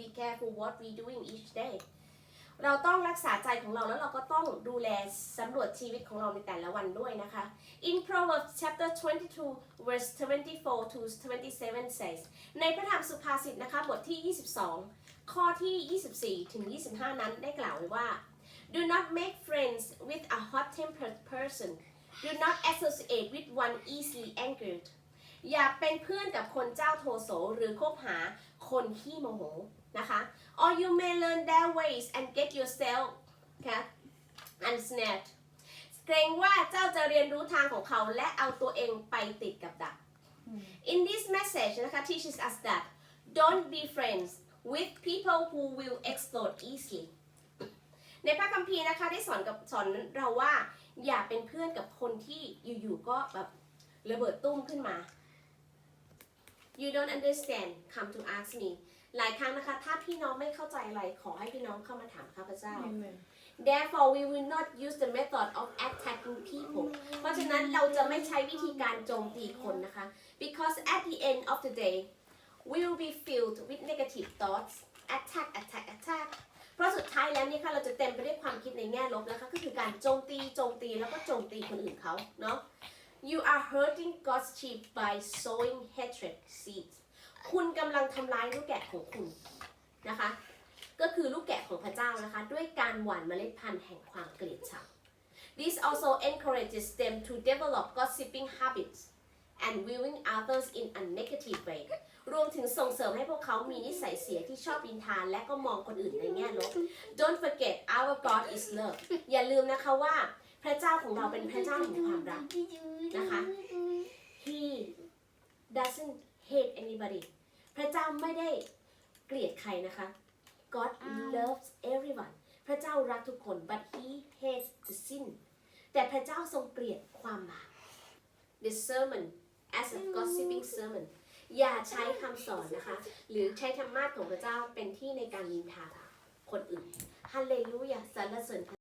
be careful what we doing each day เราต้องรักษาใจของเราแล้วเราก็ต้องดูแลสำรวจชีวิตของเราในแต่ละวันด้วยนะคะ In Proverbs chapter 22 verse 24 to 27 says ในพระธรรมสุภาษิตนะคะบทที่ 22 ข้อที่ 24 ถึง 25 นั้นได้กล่าวไว้ว่า Do not make friends with a hot-tempered person Do not associate with one easily angered อย่าเป็นเพื่อนกับคนเจ้าโทโสหรือคบหาคนขี้โมโห นะคะ or you may learn their ways and get yourself ค่ะ ensnared เกรงว่าเจ้าจะเรียนรู้ทางของเขาและเอาตัวเองไปติดกับดัก In this message นะคะ teaches us that don't be friends with people who will explode easily ในพระคัมภีร์นะคะได้สอนกับสอนเราว่า อย่าเป็นเพื่อนกับคนที่อยู่ๆก็แบบระเบิดตุ้มขึ้นมา You don't understand come to ask me หลายครั้งนะคะ ถ้าพี่น้องไม่เข้าใจอะไร ขอให้พี่น้องเข้ามาถามข้าพเจ้า Amen. Therefore we will not use the method of attacking people เพราะฉะนั้นเราจะไม่ใช้วิธีการโจมตีคนนะคะ because at the end of the day we will be filled with negative thoughts attack attack attack เพราะสุดท้ายแล้วเนี่ยค่ะเราจะเต็มไปด้วยความคิดในแง่ลบนะคะก็คือการโจมตีโจมตีแล้วก็โจมตีคนอื่นเขาเนาะ You are hurting God's sheep by sowing hatred seeds คุณกำลังทำร้ายลูกแกะของคุณนะคะ ก็คือลูกแกะของพระเจ้านะคะ ด้วยการหว่านเมล็ดพันธุ์แห่งความเกลียดชัง This also encourages them to develop gossiping habits and viewing others in a negative way รวมถึงส่งเสริมให้พวกเขามีนิสัยเสียที่ชอบอินทานและก็มองคนอื่นในแง่ลบ Don't forget our God is love อย่าลืมนะคะว่าพระเจ้าของเราเป็นพระเจ้าแห่งความรัก นะคะ He doesn't hate anybody พระเจ้าไม่ได้เกลียดใครนะคะ God loves everyone พระเจ้ารักทุกคน but He hates the sin แต่พระเจ้าทรงเกลียดความบาป The sermon as a gossiping sermon อย่าใช้คำสอนนะคะ หรือใช้ธรรมะของพระเจ้าเป็นที่ในการนินทาคนอื่นฮาเลลูยาสรรเสริญ